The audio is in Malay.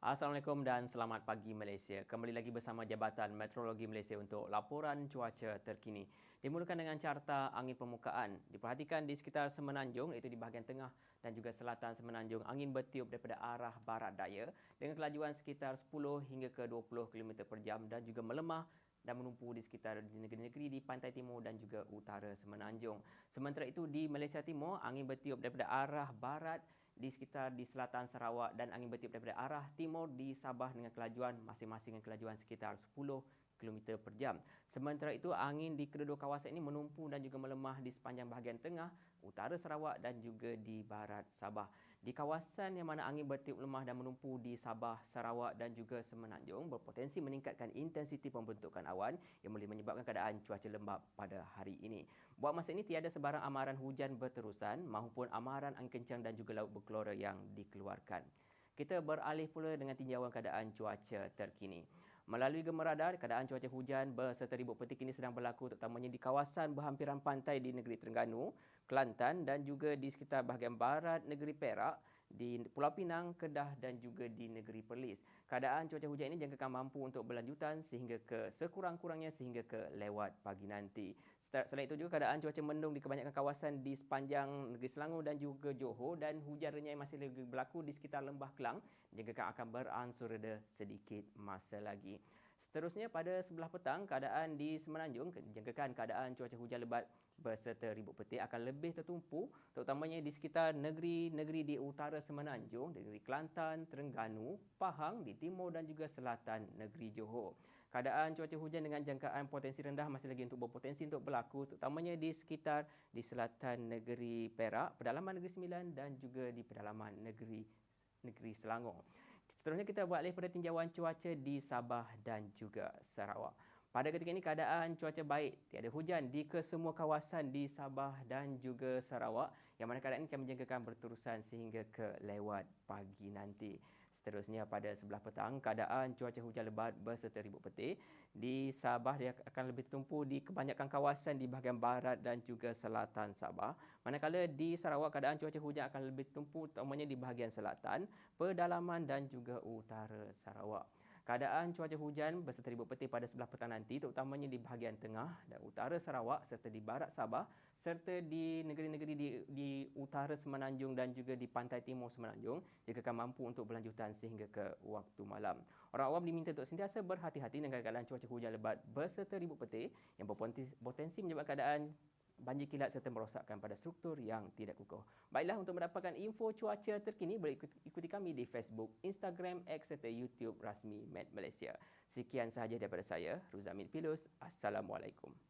Assalamualaikum dan selamat pagi Malaysia. Kembali lagi bersama Jabatan Meteorologi Malaysia untuk laporan cuaca terkini. Dimulakan dengan carta angin permukaan. Diperhatikan di sekitar Semenanjung iaitu di bahagian tengah dan juga selatan Semenanjung angin bertiup daripada arah barat daya dengan kelajuan sekitar 10 hingga ke 20 km per jam dan juga melemah dan menumpu di sekitar negeri-negeri di pantai timur dan juga utara Semenanjung. Sementara itu di Malaysia Timur angin bertiup daripada arah barat di sekitar di selatan Sarawak dan angin bertiup daripada arah timur di Sabah dengan kelajuan masing-masing dengan kelajuan sekitar 10 km per jam. Sementara itu, angin di kedua-dua kawasan ini menumpu dan juga melemah di sepanjang bahagian tengah, utara Sarawak dan juga di barat Sabah. Di kawasan yang mana angin bertiup lemah dan menumpu di Sabah, Sarawak dan juga Semenanjung berpotensi meningkatkan intensiti pembentukan awan yang boleh menyebabkan keadaan cuaca lembap pada hari ini. Buat masa ini, tiada sebarang amaran hujan berterusan maupun amaran angin kencang dan juga laut berkelora yang dikeluarkan. Kita beralih pula dengan tinjauan keadaan cuaca terkini. Melalui gemar radar, keadaan cuaca hujan berserta ribut petik ini sedang berlaku terutamanya di kawasan berhampiran pantai di negeri Terengganu, Kelantan dan juga di sekitar bahagian barat negeri Perak di Pulau Pinang, Kedah dan juga di negeri Perlis. Keadaan cuaca hujan ini jangkakan mampu untuk berlanjutan sehingga ke sekurang-kurangnya sehingga ke lewat pagi nanti. Selain itu juga keadaan cuaca mendung di kebanyakan kawasan di sepanjang negeri Selangor dan juga Johor dan hujan renyai masih lagi berlaku di sekitar Lembah Kelang jangkakan akan beransur reda sedikit masa lagi. Seterusnya pada sebelah petang, keadaan di Semenanjung jangkakan keadaan cuaca hujan lebat berserta ribut petir akan lebih tertumpu terutamanya di sekitar negeri-negeri di utara Semenanjung, negeri Kelantan, Terengganu, Pahang, di timur dan juga selatan negeri Johor. Keadaan cuaca hujan dengan jangkaan potensi rendah masih lagi untuk berpotensi untuk berlaku terutamanya di sekitar di selatan negeri Perak, pedalaman negeri Sembilan dan juga di pedalaman negeri negeri Selangor. Seterusnya kita buat alih pada tinjauan cuaca di Sabah dan juga Sarawak. Pada ketika ini keadaan cuaca baik, tiada hujan di kesemua kawasan di Sabah dan juga Sarawak yang mana keadaan ini akan menjangkakan berterusan sehingga ke lewat pagi nanti. Seterusnya pada sebelah petang, keadaan cuaca hujan lebat berserta ribut petir di Sabah dia akan lebih tertumpu di kebanyakan kawasan di bahagian barat dan juga selatan Sabah. Manakala di Sarawak keadaan cuaca hujan akan lebih tertumpu terutamanya di bahagian selatan, pedalaman dan juga utara Sarawak. Keadaan cuaca hujan berserta ribut petir pada sebelah petang nanti terutamanya di bahagian tengah dan utara Sarawak serta di barat Sabah serta di negeri-negeri di, di utara Semenanjung dan juga di pantai timur Semenanjung jika mampu untuk berlanjutan sehingga ke waktu malam. Orang awam diminta untuk sentiasa berhati-hati dengan keadaan cuaca hujan lebat berserta ribut petir yang berpotensi menyebabkan keadaan banjir kilat serta merosakkan pada struktur yang tidak kukuh. Baiklah untuk mendapatkan info cuaca terkini boleh ikuti kami di Facebook, Instagram, X serta YouTube rasmi Met Malaysia. Sekian sahaja daripada saya, Ruzamin Pilus. Assalamualaikum.